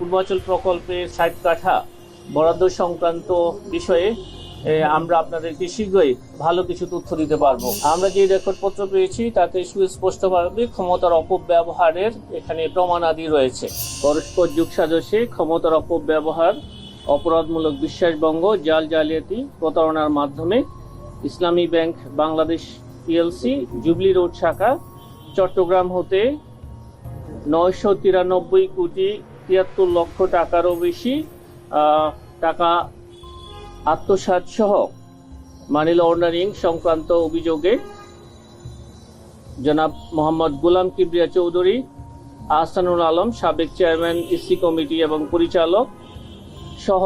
পূর্বাচল প্রকল্পের ষাট কাঠা বরাদ্দ সংক্রান্ত বিষয়ে আমরা আপনাদেরকে শীঘ্রই ভালো কিছু তথ্য দিতে পারব। আমরা যে রেকর্ডপত্র পেয়েছি, তাতে সুস্পষ্টভাবে ক্ষমতার অপব্যবহারের এখানে প্রমাণাদি রয়েছে। পরস্পর যুগ সাজসে ক্ষমতার অপব্যবহার, অপরাধমূলক বিশ্বাসভঙ্গ জাল জালিয়াতি প্রতারণার মাধ্যমে Islami bank, Bangladesh PLC Jubilee Road শাখা, চট্টগ্রাম হতে নয়শো তিরানব্বই কোটি তিয়াত্তর লক্ষ টাকারও বেশি টাকা আত্মসাৎ সহ মানি লন্ডারিং সংক্রান্ত অভিযোগে জনাব মোহাম্মদ গোলাম কিবরিয়া চৌধুরী, আহসানুল আলম সাবেক চেয়ারম্যান ইসি কমিটি এবং পরিচালক সহ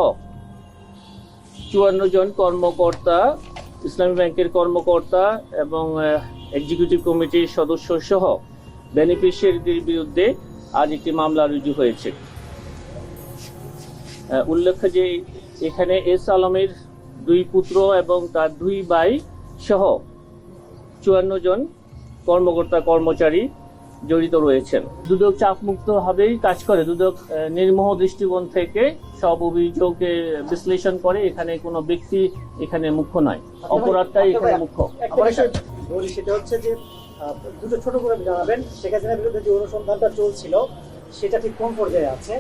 চুয়ান্ন জন কর্মকর্তা, ইসলামী ব্যাংকের কর্মকর্তা এবং এক্সিকিউটিভ কমিটির সদস্য সহ বেনিফিশিয়ারিদের বিরুদ্ধে আজ একটি মামলা রুজু হয়েছে। উল্লেখ্য যে এখানে এস আলমের দুই পুত্র এবং তার দুই ভাই সহ চুয়ান্ন জন কর্মকর্তা কর্মচারী জড়িত রয়েছেন। দুদক চাপমুক্ত ভাবেই কাজ করে। দুদক নির্মোহ দৃষ্টিকোণ থেকে সব অভিযোগে বিশ্লেষণ করে। এখানে কোনো ব্যক্তি এখানে মুখ্য নয়। অপরাধটাই এখানে মুখ্য। বলি সেটা হচ্ছে যে দুটো ছোট করে জানাবেন। শেখ হাসিনার বিরুদ্ধে যে অনুসন্ধানটা চলছিল সেটা ঠিক কোন পর্যায়ে আছে?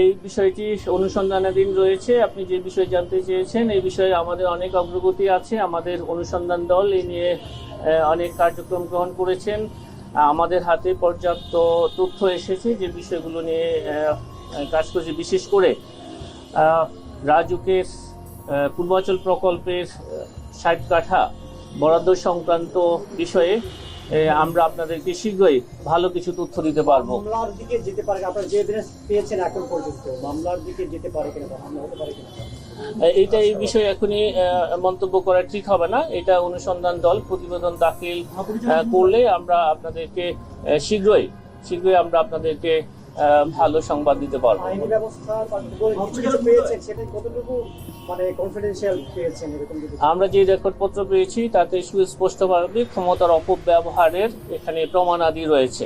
এই বিষয়টি অনুসন্ধানাধীন রয়েছে। আপনি যে বিষয়ে জানতে চেয়েছেন, এই বিষয়ে আমাদের অনেক অগ্রগতি আছে। আমাদের অনুসন্ধান দল এই নিয়ে অনেক কার্যক্রম গ্রহণ করেছেন। আমাদের হাতে পর্যাপ্ত তথ্য এসেছে যে বিষয়গুলো নিয়ে কাজ করছে বিশেষ করে রাজুকের পূর্বাচল প্রকল্পের ষাট কাঠা বরাদ্দ সংক্রান্ত বিষয়ে আমরা আপনাদেরকে শীঘ্রই ভালো কিছু তথ্য দিতে পারব মামলার দিকে যেতে পারে? আপনারা যে এভিডেন্স পেয়েছেন এখন পর্যন্ত মামলার দিকে যেতে পারে কিনা বা মামলা হতে পারে কিনা এইটা এই বিষয়ে এখনই মন্তব্য করা ঠিক হবে না এটা অনুসন্ধান দল প্রতিবেদন দাখিল করলে আমরা আপনাদেরকে শীঘ্রই শীঘ্রই আমরা আপনাদেরকে ভালো সংবাদ দিতে পারব। মানে আমরা যে রেকর্ডপত্র পেয়েছি তাতে সুস্পষ্টভাবে ক্ষমতার অপব্যবহারের এখানে প্রমাণাদি রয়েছে।